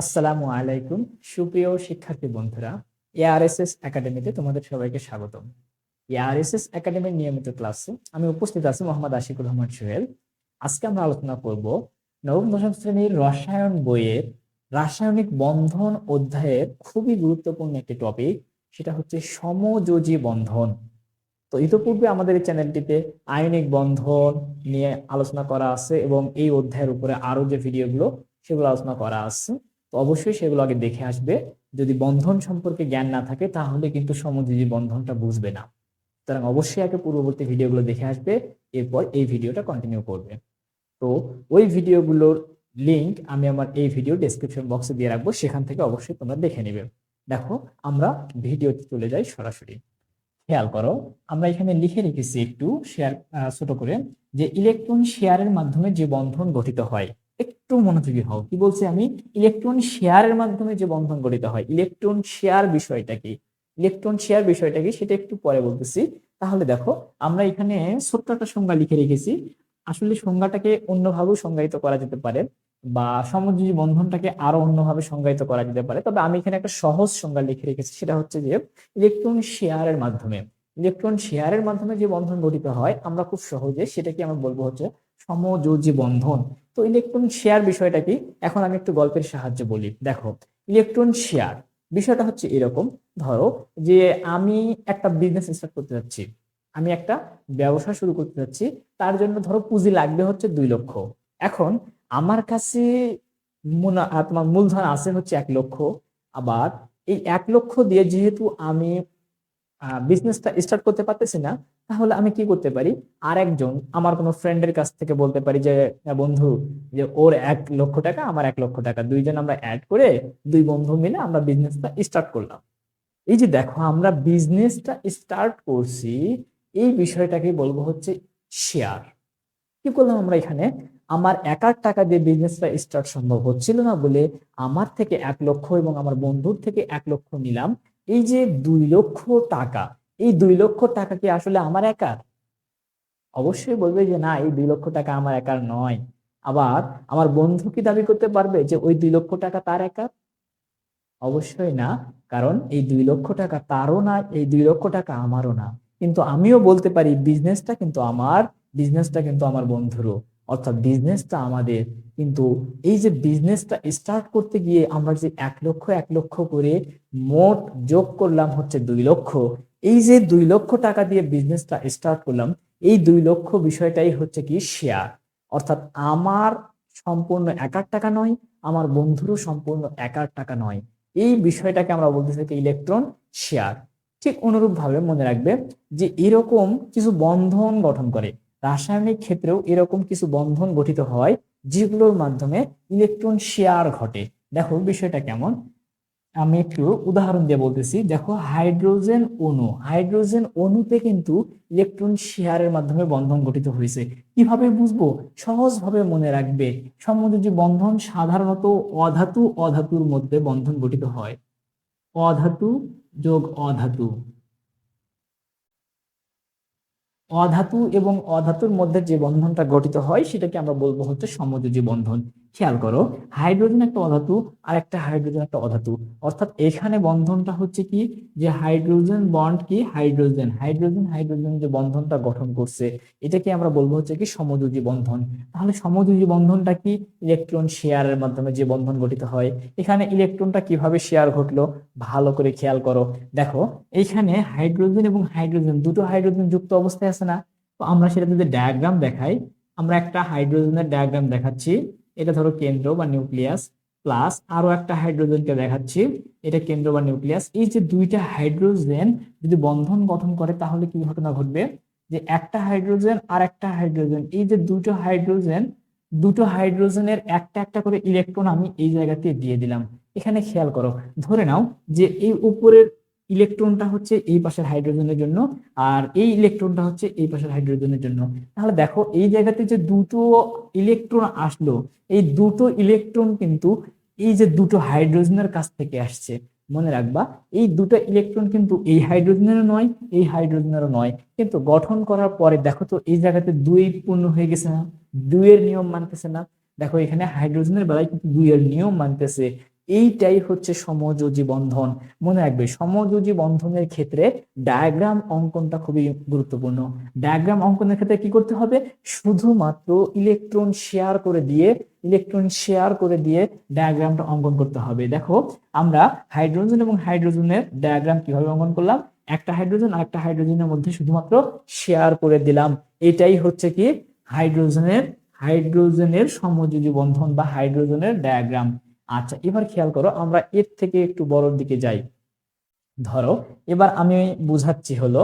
আসসালামু আলাইকুম। সুপ্রিয় শিক্ষার্থী বন্ধুরা এআরএসএস একাডেমিতে তোমাদের সবাইকে স্বাগতম। এআরএসএস একাডেমির নিয়মিত ক্লাসে আমি উপস্থিত আছি মোহাম্মদ আশিকুর রহমান সোহেল। আজকে আমরা আলোচনা করব নবম, দশম শ্রেণির রসায়ন বইয়ের রাসায়নিক বন্ধন অধ্যায়ের খুবই গুরুত্বপূর্ণ একটি টপিক সেটা হচ্ছে সমযোজী বন্ধন। তো ইতোপূর্বে আমাদের এই চ্যানেলটিতে আয়নিক বন্ধন নিয়ে আলোচনা করা আছে এবং এই অধ্যায়ের উপরে আরও যে ভিডিওগুলো সেগুলো আলোচনা করা আছে। তো অবশ্যই সেগুলো আগে দেখে আসবে। যদি বন্ধন সম্পর্কে জ্ঞান না থাকে, তাহলে কিন্তু সমযোজী বন্ধনটা বুঝবে না। সুতরাং অবশ্যই আগে পূর্ববর্তী ভিডিওগুলো দেখে আসবে, এরপর এই ভিডিওটা কন্টিনিউ করবে। তো ওই ভিডিওগুলোর লিংক আমি আমার এই ভিডিও ডেসক্রিপশন বক্সে দিয়ে রাখব, সেখান থেকে অবশ্যই তোমরা দেখে নেবে। দেখো, আমরা ভিডিওতে চলে যাই সরাসরি। খেয়াল করো, আমরা এখানে লিখে রেখেছি একটু শেয়ার ছোট করে যে ইলেকট্রন শেয়ারের মাধ্যমে যে বন্ধন গঠিত হয় একটু মনোযোগী হও। কি বলছি আমি? ইলেকট্রন শেয়ারের মাধ্যমে যে বন্ধন গঠিত হয়, ইলেকট্রন শেয়ার বিষয়টা কি? ইলেকট্রন শেয়ার বিষয়টা কি? সেটা একটু পরে বলতেছি। তাহলে দেখো, আমরা এখানে ছোট্ট একটা সংজ্ঞা লিখে রেখেছি। আসলে সংজ্ঞাটাকে অন্যভাবেও সংজ্ঞায়িত করা যেতে পারে বা সমযোজী বন্ধনটাকে আরও অন্যভাবে সংজ্ঞায়িত করা যেতে পারে। তবে আমি এখানে একটা সহজ সংজ্ঞা লিখে রেখেছি, সেটা হচ্ছে যে ইলেকট্রন শেয়ারের মাধ্যমে। ইলেকট্রন শেয়ারের মাধ্যমে যে বন্ধন গঠিত হয়, আমরা খুব সহজে সেটাকে আমরা বলব হচ্ছে সমযোজী বন্ধন তো ইলেকট্রন শেয়ার বিষয়টা কি? এখন আমি একটু গল্পের সাহায্যে বলি। দেখো ইলেকট্রন শেয়ার বিষয়টা হচ্ছে এরকম। ধরো যে আমি একটা বিজনেস স্টার্ট করতে যাচ্ছি। আমি একটা ব্যবসা শুরু করতে যাচ্ছি। তার জন্য ধরো পুঁজি লাগবে হচ্ছে দুই লক্ষ। এখন আমার কাছে তোমার মূলধন আছে হচ্ছে এক লক্ষ। আবার এই এক লক্ষ দিয়ে যেহেতু আমি বিজনেসটা স্টার্ট করতে পারতেছি না, তাহলে আমি কি করতে পারি? আর একজন আমার কোনো ফ্রেন্ডের কাছ থেকে বলতে পারি যে "হ্যাঁ বন্ধু, যে ওর এক লক্ষ টাকা, আমার এক লক্ষ টাকা। দুইজন আমরা অ্যাড করে দুই বন্ধু মিলে আমরা বিজনেসটা স্টার্ট করলাম। এই যে দেখো, আমরা বিজনেসটা স্টার্ট করছি, এই বিষয়টাকে বলব হচ্ছে শেয়ার কি করলাম আমরা এখানে? আমার একার টাকা দিয়ে বিজনেসটা স্টার্ট সম্ভব হচ্ছিল না বলে আমার থেকে এক লক্ষ এবং আমার বন্ধুর থেকে এক লক্ষ নিলাম। এই যে দুই লক্ষ টাকা, এই দুই লক্ষ টাকা কি আসলে আমার একার? অবশ্যই বলবে যে না, এই দুই লক্ষ টাকা আমার একার নয়। আবার আমার বন্ধু কি দাবি করতে পারবে যে ওই দুই লক্ষ টাকা তার একার? অবশ্যই না, কারণ এই দুই লক্ষ টাকা তারও না, এই দুই লক্ষ টাকা আমারও না। কিন্তু আমিও বলতে পারি বিজনেসটা কিন্তু আমার বিজনেসটা কিন্তু আমার বন্ধুরও। অর্থাৎ বিজনেসটা আমাদের, কিন্তু এই যে বিজনেসটা স্টার্ট করতে গিয়ে আমরা যে এক লক্ষ এক লক্ষ করে মোট যোগ করলাম হচ্ছে দুই লক্ষ, এই যে দুই লক্ষ টাকা দিয়ে বিজনেসটা স্টার্ট করলাম, এই দুই লক্ষ বিষয়টাই হচ্ছে কি শেয়ার অর্থাৎ আমার সম্পূর্ণ একার টাকা নয়, আমার বন্ধুরও সম্পূর্ণ একার টাকা নয়। এই বিষয়টাকে আমরা বলতে কি ইলেকট্রন শেয়ার ঠিক অনুরূপ ভাবে মনে রাখবে যে এরকম কিছু বন্ধন গঠন করে। রাসায়নিক ক্ষেত্রেও এরকম কিছু বন্ধন গঠিত হয়, যেগুলোর মাধ্যমে ইলেকট্রন শেয়ার ঘটে। দেখো বিষয়টা কেমন? আমি একটু উদাহরণ দিয়ে বলতেছি। দেখো হাইড্রোজেন অণু। হাইড্রোজেন অণুতে কিন্তু ইলেকট্রন শেয়ারের মাধ্যমে বন্ধন গঠিত হয়েছে। কীভাবে বুঝব? সহজভাবে মনে রাখবে। সম্বন্ধে যে বন্ধন সাধারণত অধাতু অধাতুর মধ্যে বন্ধন গঠিত হয়। অধাতু যোগ অধাতু। অধাতু এবং অধাতুর মধ্যে যে বন্ধনটা গঠিত হয় সেটাকে আমরা বলব হচ্ছে সমযোজী বন্ধন। খেয়াল করো, হাইড্রোজেন একটা অধাতু আর একটা হাইড্রোজেন একটা অধাতু। অর্থাৎ এখানে বন্ধনটা হচ্ছে কি? যে হাইড্রোজেন বন্ড কি? হাইড্রোজেন। হাইড্রোজেন হাইড্রোজেন যে বন্ধনটা গঠন করছে, এটাকে আমরা বলব হচ্ছে কি সমযোজী বন্ধন। তাহলে সমযোজী বন্ধনটা কি? ইলেকট্রন শেয়ারের মাধ্যমে যে বন্ধন গঠিত হয়। এখানে ইলেকট্রনটা কীভাবে শেয়ার ঘটলো? ভালো করে খেয়াল করো। দেখো, এইখানে হাইড্রোজেন এবং হাইড্রোজেন দুটো হাইড্রোজেন যুক্ত অবস্থায় আছে না? তো আমরা সেটা যদি ডায়াগ্রাম দেখাই, আমরা একটা হাইড্রোজেনের ডায়াগ্রাম দেখাচ্ছি। এটা ধরো কেন্দ্র বা নিউক্লিয়াস প্লাস আরও একটা হাইড্রোজেনকে দেখাচ্ছি, এটা কেন্দ্র বা নিউক্লিয়াস। এই যে দুইটা হাইড্রোজেন যদি বন্ধন গঠন করে, তাহলে কি ঘটনা ঘটবে? যে একটা হাইড্রোজেন আর একটা হাইড্রোজেন, এই যে দুটো হাইড্রোজেন, দুটো হাইড্রোজেনের একটা একটা করে ইলেকট্রন আমি এই জায়গাতে দিয়ে দিলাম। এখানে খেয়াল করো, ধরে নাও যে এই উপরের ইলেকট্রনটা হচ্ছে এই পাশের হাইড্রোজেনের জন্য আর এই ইলেকট্রনটা হচ্ছে এই পাশের হাইড্রোজেনের জন্য। তাহলে দেখো, এই জায়গাতে যে দুটো ইলেকট্রন আসলো, এই দুটো ইলেকট্রন কিন্তু এই যে দুটো হাইড্রোজেনের কাছ থেকে আসছে, মনে রাখবা, এই দুটো ইলেকট্রন কিন্তু এই হাইড্রোজেনেরও নয়, এই হাইড্রোজেনেরও নয়। কিন্তু গঠন করার পরে দেখো তো, এই জায়গাতে দুই পূর্ণ হয়ে গেছে না, দুইয়ের নিয়ম মানতেছে না। দেখো, এখানে হাইড্রোজেনের বেলায় কিন্তু দুইয়ের নিয়ম মানতেছে। এইটাই হচ্ছে সমযোজী বন্ধন। মনে রাখবে, সমযোজী বন্ধনের ক্ষেত্রে ডায়াগ্রাম অঙ্কনটা খুবই গুরুত্বপূর্ণ। ডায়াগ্রাম অঙ্কনের ক্ষেত্রে কি করতে হবে? শুধুমাত্র ইলেকট্রন শেয়ার করে দিয়ে ইলেকট্রন শেয়ার করে দিয়ে ডায়াগ্রামটা অঙ্কন করতে হবে। দেখো, আমরা হাইড্রোজেন এবং হাইড্রোজেনের ডায়াগ্রাম কীভাবে অঙ্কন করলাম? একটা হাইড্রোজেন আর একটা হাইড্রোজেনের মধ্যে শুধুমাত্র শেয়ার করে দিলাম। এটাই হচ্ছে কি? হাইড্রোজেনের হাইড্রোজেনের সমযোজী বন্ধন বা হাইড্রোজেনের ডায়াগ্রাম আচ্ছা এবার খেয়াল করো, আমরা এর থেকে একটু বড়র দিকে যাই। ধরো, এবার আমি বুঝাচ্ছি হলো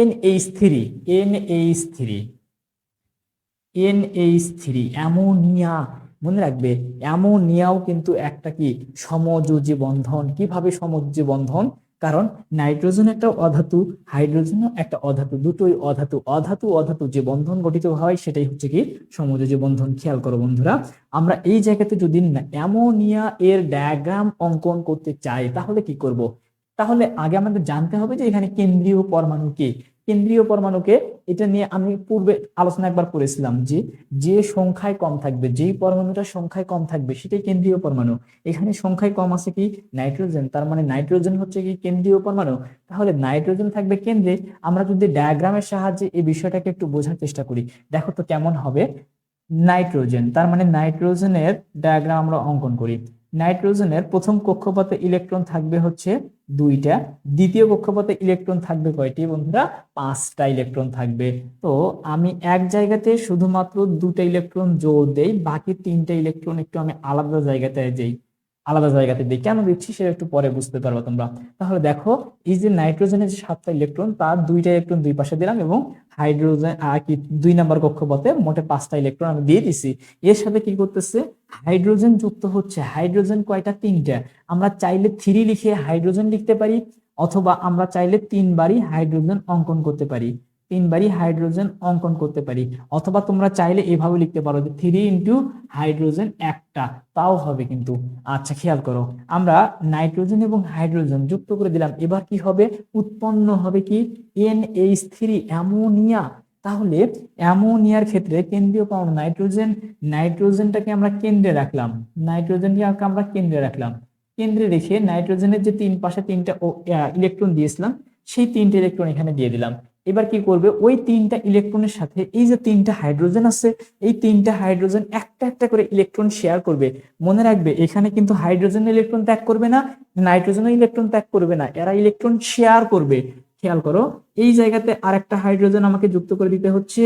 N H three N H three N H three ammonia, মনে রাখবে, অ্যামোনিয়াও কিন্তু একটা কি, সমযোজী বন্ধন। কীভাবে সমযোজী বন্ধন? কারণ নাইট্রোজেন একটা অধাতু হাইড্রোজেনও একটা অধাতু, দুটোই অধাতু অধাতু অধাতু যে বন্ধন গঠিত হয় সেটাই হচ্ছে কি সমযোজী বন্ধন। খেয়াল করো বন্ধুরা, আমরা এই জায়গাতে যদি অ্যামোনিয়া এর ডায়াগ্রাম অঙ্কন করতে চাই, তাহলে কি করব? তাহলে আগে আমাদের জানতে হবে যে এখানে কেন্দ্রীয় পরমাণু কি? কেন্দ্রীয় পরমাণুকে এটা নিয়ে আমি পূর্বে আলোচনা একবার করেছিলাম যে যে সংখ্যায় কম থাকবে, যেই পরমাণুটা সংখ্যায় কম থাকবে সেটাই কেন্দ্রীয় পরমাণু। এখানে সংখ্যায় কম আছে কি? নাইট্রোজেন, তার মানে নাইট্রোজেন হচ্ছে কি কেন্দ্রীয় পরমাণু? তাহলে নাইট্রোজেন থাকবে কেন্দ্রে, আমরা যদি ডায়াগ্রামের সাহায্যে এই বিষয়টাকে একটু বোঝার চেষ্টা করি। দেখো তো কেমন হবে। নাইট্রোজেন, তার মানে নাইট্রোজেনের ডায়াগ্রাম আমরা অঙ্কন করি। নাইট্রোজেনের প্রথম কক্ষপথে ইলেকট্রন থাকবে হচ্ছে দুইটা, দ্বিতীয় কক্ষপথে ইলেকট্রন থাকবে কয়টি বন্ধুরা? পাঁচটা ইলেকট্রন থাকবে। তো আমি এক জায়গাতে শুধুমাত্র দুটা ইলেকট্রন জোর দেই, বাকি তিনটা ইলেকট্রন একটু আমি আলাদা জায়গাতে যাই আলাদা জায়গাতে দিই কেন দিচ্ছি সেটা একটু পরে বুঝতে পারব তোমরা। তাহলে দেখো, এই যে নাইট্রোজেনের যে সাতটা ইলেকট্রন, তার দুইটা ইলেকট্রন দুই পাশে দিলাম এবং হাইড্রোজেন আর কি দুই নাম্বার কক্ষপথে মোটে পাঁচটা ইলেকট্রন আমি দিয়ে দিছি। এর সাথে কি করতেছে? হাইড্রোজেন যুক্ত হচ্ছে। হাইড্রোজেন কয়টা? তিনটা। আমরা চাইলে থ্রি লিখে হাইড্রোজেন লিখতে পারি, অথবা আমরা চাইলে তিনবারই হাইড্রোজেন অঙ্কন করতে পারি। তিনবারই হাইড্রোজেন অঙ্কন করতে পারি। অথবা তোমরা চাইলে এভাবে লিখতে পারো যে থ্রি ইন্টু হাইড্রোজেন একটা। তাও হবে কিন্তু। আচ্ছা খেয়াল করো। আমরা নাইট্রোজেন এবং হাইড্রোজেন যুক্ত করে দিলাম। এবার কি হবে? উৎপন্ন হবে কি? N H three ammonia. তাহলে অ্যামোনিয়ার ক্ষেত্রে কেন্দ্রীয় পরমাণু নাইট্রোজেন। নাইট্রোজেনটাকে আমরা কেন্দ্রে রাখলাম। নাইট্রোজেনকে আমরা কেন্দ্রে রাখলাম। কেন্দ্রে রেখে নাইট্রোজেনের যে তিন পাশে তিনটা ইলেকট্রন দিয়েছিলাম, সেই তিনটে ইলেকট্রন এখানে দিয়ে দিলাম। এবার কি করবে? ওই তিনটা ইলেকট্রনের সাথে এই যে তিনটা হাইড্রোজেন আছে, এই তিনটা হাইড্রোজেন একটা একটা করে ইলেকট্রন শেয়ার করবে। মনে রাখবে, এখানে কিন্তু হাইড্রোজেন ইলেকট্রন ত্যাগ করবে না নাইট্রোজেন ইলেকট্রন ত্যাগ করবে না, এরা ইলেকট্রন শেয়ার করবে। খেয়াল করো, এই জায়গাতে আরেকটা হাইড্রোজেন আমাকে যুক্ত করে দিতে হচ্ছে।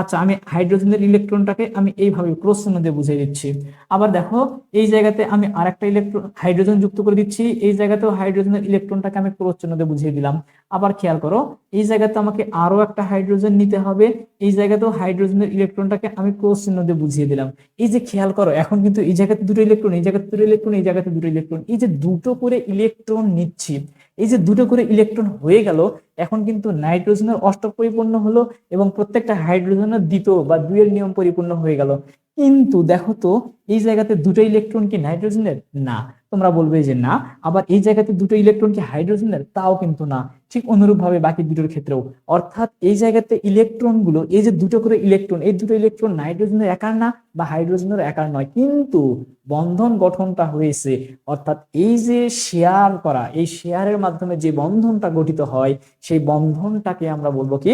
আচ্ছা আমি হাইড্রোজেনের ইলেকট্রনটাকে আমি এইভাবে ক্রস চিহ্ন দিয়ে বুঝিয়ে দিচ্ছি। আবার দেখো, এই জায়গাতে আমি আরেকটা ইলেকট্রন হাইড্রোজেন যুক্ত করে দিচ্ছি, এই জায়গাতেও হাইড্রোজেনের ইলেকট্রনটাকে আমি ক্রস চিহ্ন দিয়ে বুঝিয়ে দিলাম। আবার খেয়াল করো, এই জায়গাতে আমাকে আরও একটা হাইড্রোজেন নিতে হবে, এই জায়গাতেও হাইড্রোজেনের ইলেকট্রনটাকে আমি ক্রস চিহ্ন দিয়ে বুঝিয়ে দিলাম। এই যে খেয়াল করো, এখন কিন্তু এই জায়গাতে দুটো ইলেকট্রন, এই জায়গাতে দুটো ইলেকট্রন, এই জায়গাতে দুটো ইলেকট্রন, এই যে দুটো করে ইলেকট্রন নিচ্ছি এই যে দুটো করে ইলেকট্রন হয়ে গেল, এখন কিন্তু নাইট্রোজেনের অষ্টক পরিপূর্ণ হলো এবং প্রত্যেকটা হাইড্রোজেনের দ্বিতীয় বা দুইয়ের নিয়ম পরিপূর্ণ হয়ে গেল। কিন্তু দেখো তো, এই জায়গাতে দুটো ইলেকট্রন কি নাইট্রোজেনের? না। তোমরা বলবে যে না, আবার এই জায়গাতে দুটো ইলেকট্রন কি হাইড্রোজেনের তাও কিন্তু না। ঠিক অনুরূপভাবে বাকি দুটোর ক্ষেত্রেও। অর্থাৎ এই জায়গাতে ইলেকট্রনগুলো, এই যে দুটো করে ইলেকট্রন এই দুটো ইলেকট্রন নাইট্রোজেনের একার না বা হাইড্রোজেনের একার নয়। কিন্তু বন্ধন গঠনটা হয়েছে, অর্থাৎ এই যে শেয়ার করা, এই শেয়ারের মাধ্যমে যে বন্ধনটা গঠিত হয়, সেই বন্ধনটাকে আমরা বলব কি?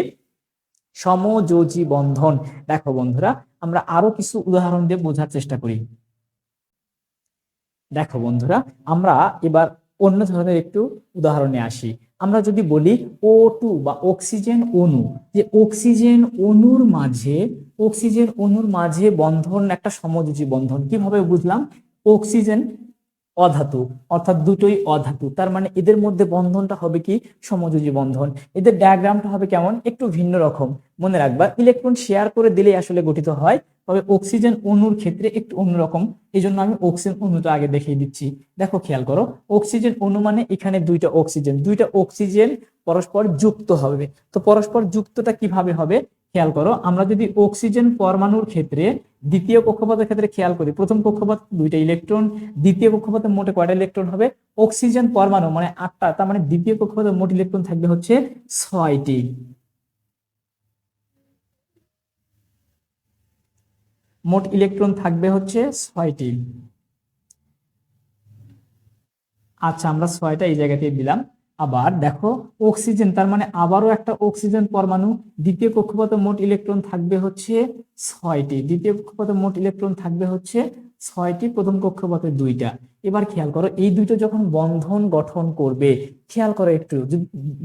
সমযোজী বন্ধন। দেখো বন্ধুরা, আমরা আরও কিছু উদাহরণ দিয়ে বোঝার চেষ্টা করি। দেখো বন্ধুরা, আমরা এবার অন্য ধরনের একটু উদাহরণে আসি। আমরা যদি বলি ও টু বা অক্সিজেন অণু, যে অক্সিজেন অণুর মাঝে অক্সিজেন অণুর মাঝে বন্ধন, একটা সমযোজী বন্ধন, কীভাবে বুঝলাম? অক্সিজেন অধাতু, অর্থাৎ দুটোই অধাতু। তার মানে এদের মধ্যে বন্ধনটা হবে কি? সমযোজী বন্ধন। এদের ডায়াগ্রামটা হবে কেমন? একটু ভিন্ন রকম। মনে রাখবা ইলেকট্রন শেয়ার করে দিলেই আসলে গঠিত হয়, তবে অক্সিজেন অণুর ক্ষেত্রে একটু অন্যরকম এই জন্য আমি অক্সিজেন অণুটা আগে দেখিয়ে দিচ্ছি। দেখো, খেয়াল করো অক্সিজেন অণু মানে এখানে দুইটা অক্সিজেন দুইটা অক্সিজেন পরস্পর যুক্ত হবে। তো পরস্পর যুক্তটা কীভাবে হবে? খেয়াল করো, আমরা যদি অক্সিজেন পরমাণুর ক্ষেত্রে দ্বিতীয় কক্ষপথের ক্ষেত্রে খেয়াল করি, প্রথম কক্ষপথ দুইটা ইলেকট্রন, দ্বিতীয় কক্ষপথে মোটে কয়টা ইলেকট্রন হবে? অক্সিজেন পরমাণু মানে আটটা, তার মানে দ্বিতীয় কক্ষপথে মোট ইলেকট্রন থাকবে হচ্ছে ছয়টি। মোট ইলেকট্রন থাকবে হচ্ছে ছয়টি। আচ্ছা আমরা ছয়টা এই জায়গাতে দিলাম। আবার দেখো অক্সিজেন তার মানে আবারও একটা অক্সিজেন পরমাণু, দ্বিতীয় কক্ষপথে মোট ইলেকট্রন থাকবে হচ্ছে ছয়টি, দ্বিতীয় কক্ষপথে মোট ইলেকট্রন থাকবে হচ্ছে ছয়টি, প্রথম কক্ষপথে দুইটা। এবার খেয়াল করো, এই দুইটা যখন বন্ধন গঠন করবে, খেয়াল করো একটু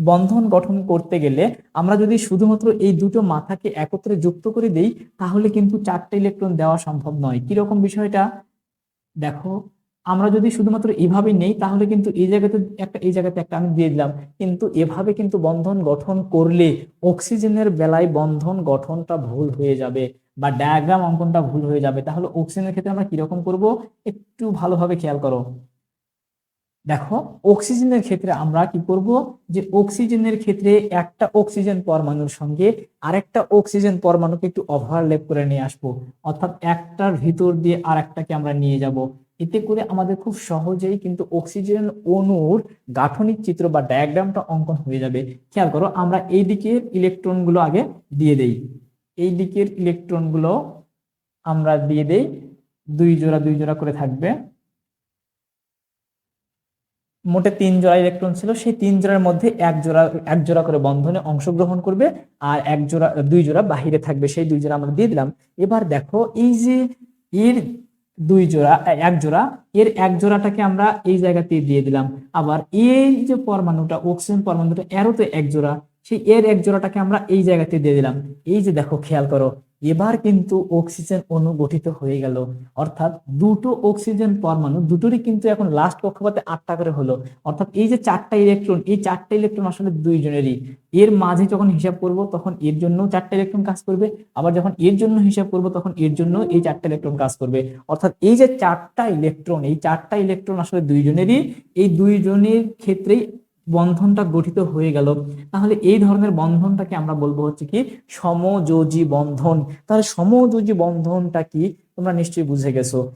বন্ধন গঠন করতে গেলে আমরা যদি শুধুমাত্র এই দুটো মাথাকে একত্রে যুক্ত করে দেই, তাহলে কিন্তু চারটা ইলেকট্রন দেওয়া সম্ভব নয়। কীরকম বিষয়টা? দেখো আমরা যদি শুধুমাত্র এভাবে নেই, তাহলে কিন্তু এই জায়গাতে একটা, এই জায়গাতে একটা আমি দিয়ে দিলাম। কিন্তু এভাবে কিন্তু বন্ধন গঠন করলে অক্সিজেনের বেলায় বন্ধন গঠনটা ভুল হয়ে যাবে বা ডায়াগ্রাম অঙ্কনটা ভুল হয়ে যাবে। তাহলে অক্সিজেনের ক্ষেত্রে আমরা কীরকম করব? একটু ভালোভাবে খেয়াল করো। দেখো, অক্সিজেনের ক্ষেত্রে আমরা কি করব? যে অক্সিজেনের ক্ষেত্রে একটা অক্সিজেন পরমাণুর সঙ্গে আরেকটা অক্সিজেন পরমাণুকে একটু ওভারল্যাপ করে নিয়ে আসব। অর্থাৎ একটার ভিতর দিয়ে আরেকটাকে আমরা নিয়ে যাব। এতে করে আমাদের খুব সহজেই কিন্তু অক্সিজেন অণুর গাঠনিক চিত্র বা ডায়াগ্রামটা অঙ্কন হয়ে যাবে। খেয়াল করো, আমরা এই দিকের ইলেকট্রনগুলো আগে দিয়ে দেই। এই দিকের ইলেকট্রনগুলো আমরা দিয়ে দেই, দুই জোড়া দুই জোড়া করে থাকবে। মোটে তিন জোড়া ইলেকট্রন ছিল, সেই তিন জোড়ার মধ্যে এক জোড়া এক জোড়া করে বন্ধনে অংশগ্রহণ করবে আর এক জোড়া, দুই জোড়া বাহিরে থাকবে, সেই দুই জোড়া আমরা দিয়ে দিলাম। এবার দেখো, এই যে এর দুই জোড়া এক জোড়া। এর এক জোড়াটাকে আমরা এই জায়গাতে দিয়ে দিলাম। আবার এই যে পরমাণুটা অক্সিজেন পরমাণুটা, এরও তো এক জোড়া। সেই এর এক জোড়াটাকে আমরা এই জায়গাতে দিয়ে দিলাম। এই যে দেখো, খেয়াল করো, এবার কিন্তু অক্সিজেন অণু গঠিত হয়ে গেল। অর্থাৎ দুটো অক্সিজেন পরমাণু, দুটোরই কিন্তু এখন লাস্ট কক্ষপথে আটটা করে হলো। অর্থাৎ এই যে চারটা ইলেকট্রন এই চারটা ইলেকট্রন আসলে দুইজনেরই। এর মাঝে যখন হিসাব করব, তখন এর জন্য চারটা ইলেকট্রন কাজ করবে। আবার যখন এর জন্য হিসাব করব, তখন এর জন্য এই চারটা ইলেকট্রন কাজ করবে। অর্থাৎ এই যে চারটা ইলেকট্রন এই চারটা ইলেকট্রন আসলে দুইজনেরই। এই দুইজনের ক্ষেত্রেই বন্ধনটা গঠিত হয়ে গেল। তাহলে এই ধরনের বন্ধনটাকে আমরা বলব হচ্ছে কি সমযোজী বন্ধন। তাহলে সমযোজী বন্ধনটা কি? তোমরা নিশ্চয়ই বুঝে গেছো।